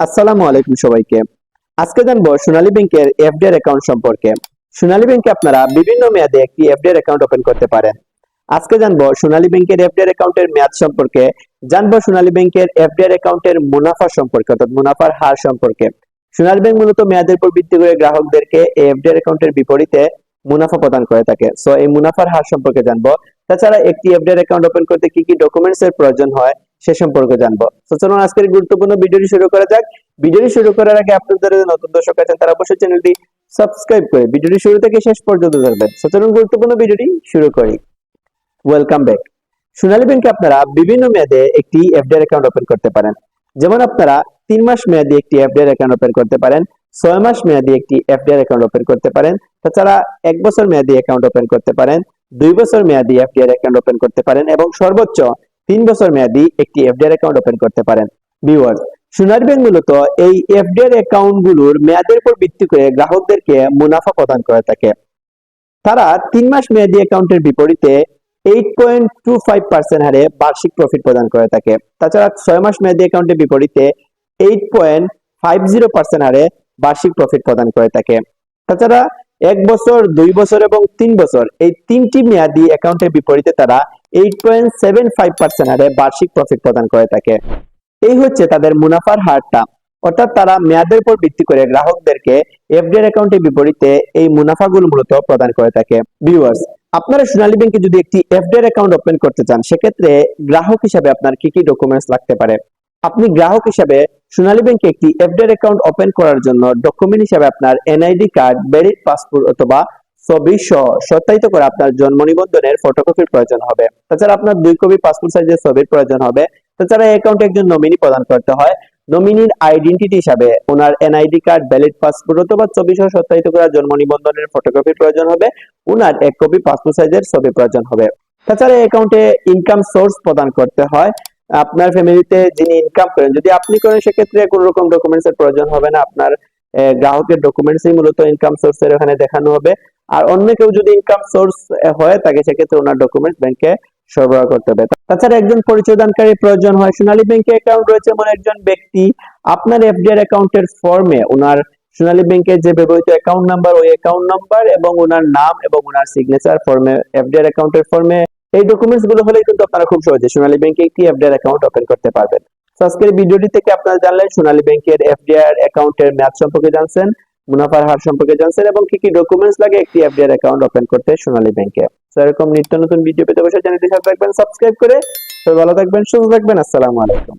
আসসালামু আলাইকুম সবাইকে। আজকে জানব সোনালী ব্যাংকের এফডিআর অ্যাকাউন্ট সম্পর্কে। সোনালী ব্যাংকে আপনারা বিভিন্ন মেয়াদে একটি এফডিআর অ্যাকাউন্ট ওপেন করতে পারেন। আজকে জানব সোনালী ব্যাংকের এফডিআর অ্যাকাউন্টের মেয়াদ সম্পর্কে। জানব সোনালী ব্যাংকের এফডিআর অ্যাকাউন্টের মুনাফা সম্পর্কে, অর্থাৎ মুনাফার হার সম্পর্কে। সোনালী ব্যাংক মূলত মেয়াদের উপর ভিত্তি করে গ্রাহকদেরকে এফডিআর অ্যাকাউন্টের বিপরীতে মুনাফা প্রদান করে থাকে। সো এই মুনাফার হার সম্পর্কে জানব। তাছাড়া একটি এফডিআর অ্যাকাউন্ট ওপেন করতে কি কি ডকুমেন্টস এর প্রয়োজন হয় সে সম্পর্কে জানব। তো চলুন আজকের গুরুত্বপূর্ণ ভিডিওটি শুরু করা যাক। ভিডিওটি শুরু করার আগে আপনাদের নতুন দর্শক আছেন, তারা অবশ্যই চ্যানেলটি সাবস্ক্রাইব করে ভিডিওটি শুরু থেকে শেষ পর্যন্ত দেখবেন। তো চলুন গুরুত্বপূর্ণ ভিডিওটি শুরু করি। ওয়েলকাম ব্যাক সোনালী ব্যাংকে আপনারা বিভিন্ন মেয়াদে একটি এফডিআর অ্যাকাউন্ট ওপেন করতে পারেন। যেমন আপনারা তিন মাস মেয়াদি একটি এফডিআর অ্যাকাউন্ট ওপেন করতে পারেন, ছয় মাস মেয়াদি একটি এফডিআর অ্যাকাউন্ট ওপেন করতে পারেন, তাছাড়া এক বছর মেয়াদি অ্যাকাউন্ট ওপেন করতে পারেন, দুই বছর মেয়াদি এফডিআর অ্যাকাউন্ট ওপেন করতে পারেন এবং সর্বোচ্চ তিন বছর মেয়াদি একটি এফডিআর অ্যাকাউন্ট ওপেন করতে পারেন। ভিউয়ার্স সোনালী ব্যাংক মূলত এই এফডিআর অ্যাকাউন্টগুলোর মেয়াদের উপর ভিত্তি করে গ্রাহকদেরকে মুনাফা প্রদান করে থাকে। তারা তিন মাস মেয়াদি অ্যাকাউন্টের বিপরীতে eight point two five percent হারে বার্ষিক প্রফিট প্রদান করে থাকে। তাছাড়া ছয় মাস মেয়াদি অ্যাকাউন্টের বিপরীতে eight point five zero percent হারে বার্ষিক প্রফিট প্রদান করে থাকে। তাছাড়া এক বছর, দুই বছর এবং তিন বছর এই তিনটি মেয়াদি অ্যাকাউন্টের বিপরীতে তারা বার্ষিক প্রফিট প্রদান করে থাকে। এই হচ্ছে তাদের মুনাফার হারটা। অর্থাৎ তারা মেয়াদের উপর ভিত্তি করে গ্রাহকদেরকে অ্যাকাউন্টের বিপরীতে এই মুনাফাগুলো মূলত প্রদান করে থাকে। ভিউয়ার্স আপনারা সোনালী ব্যাংকে যদি একটি এফডিআর অ্যাকাউন্ট ওপেন করতে চান, সেক্ষেত্রে গ্রাহক হিসাবে আপনার কি কি ডকুমেন্টস লাগতে পারে? আপনি গ্রাহক হিসাবে সোনালী ব্যাংকে একটি এফডিআর অ্যাকাউন্ট ওপেন করার জন্য ডকুমেন্ট হিসাবে আপনার এনআইডি কার্ড ভ্যালিড পাসপোর্ট অথবা ছবি সহ সত্যায়িত করে আপনার জন্ম নিবন্ধনের ফটোকপির প্রয়োজন হবে। তাছাড়া আপনার দুই কপি পাসপোর্ট সাইজের ছবির প্রয়োজন হবে। তাছাড়া অ্যাকাউন্টে একজন নমিনি প্রদান করতে হয়। নমিনির আইডেন্টিটি হিসাবে ওনার এনআইডি কার্ড ভ্যালিড পাসপোর্ট অথবা ছবি সত্যায়িত করা জন্ম নিবন্ধনের ফটোকপির প্রয়োজন হবে। ওনার এক কপি পাসপোর্ট সাইজের ছবি প্রয়োজন হবে। তাছাড়া অ্যাকাউন্টে ইনকাম সোর্স প্রদান করতে হয়। আপনার ফ্যামিলিতে যিনি ইনকাম করেন, যদি আপনি করেন, সেক্ষেত্রে কোনো রকম ডকুমেন্টস এর প্রয়োজন হবে না। আপনার গ্রাহকের ডকুমেন্টসই মূলত ইনকাম সোর্স এর ওখানে দেখানো হবে। আর অন্য কেউ যদি ইনকাম সোর্স হয়ে থাকে সেক্ষেত্রে ওনার ডকুমেন্টস ব্যাংকে সরবরাহ করতে হবে। তাছাড়া একজন পরিচয়দানকারী প্রয়োজন হয়। সোনালী ব্যাংকে অ্যাকাউন্ট রয়েছে এমন একজন ব্যক্তি, আপনার এফডিআর অ্যাকাউন্টের ফর্মে ওনার সোনালী ব্যাংকের যে ব্যবহৃত অ্যাকাউন্ট নাম্বার ওই অ্যাকাউন্ট নাম্বার এবং ওনার নাম এবং ওনার সিগনেচার ফর্মে এফডিআর অ্যাকাউন্টের ফর্মে এই ডকুমেন্টসগুলো হলেই কিন্তু আপনারা খুব সহজে সোনালী ব্যাংকে একটি এফডিআর অ্যাকাউন্ট ওপেন করতে পারবেন। আজকের ভিডিওটি থেকে আপনারা জানলেন সোনালী ব্যাংকের এফডিআর অ্যাকাউন্টের মেয়াদ সম্পর্কে জানছেন। মুনাফার হার সম্পর্কে জানছেন এবং কি কি ডকুমেন্টস লাগে একটি এফডিআর অ্যাকাউন্ট ওপেন করতে সোনালী ব্যাংকে তো এরকম নিত্য নতুন ভিডিও পেতে বসে চ্যানেলটি করবেন সাবস্ক্রাইব করে সবাই ভালো থাকবেন, সুস্থ থাকবেন, আসসালামু আলাইকুম।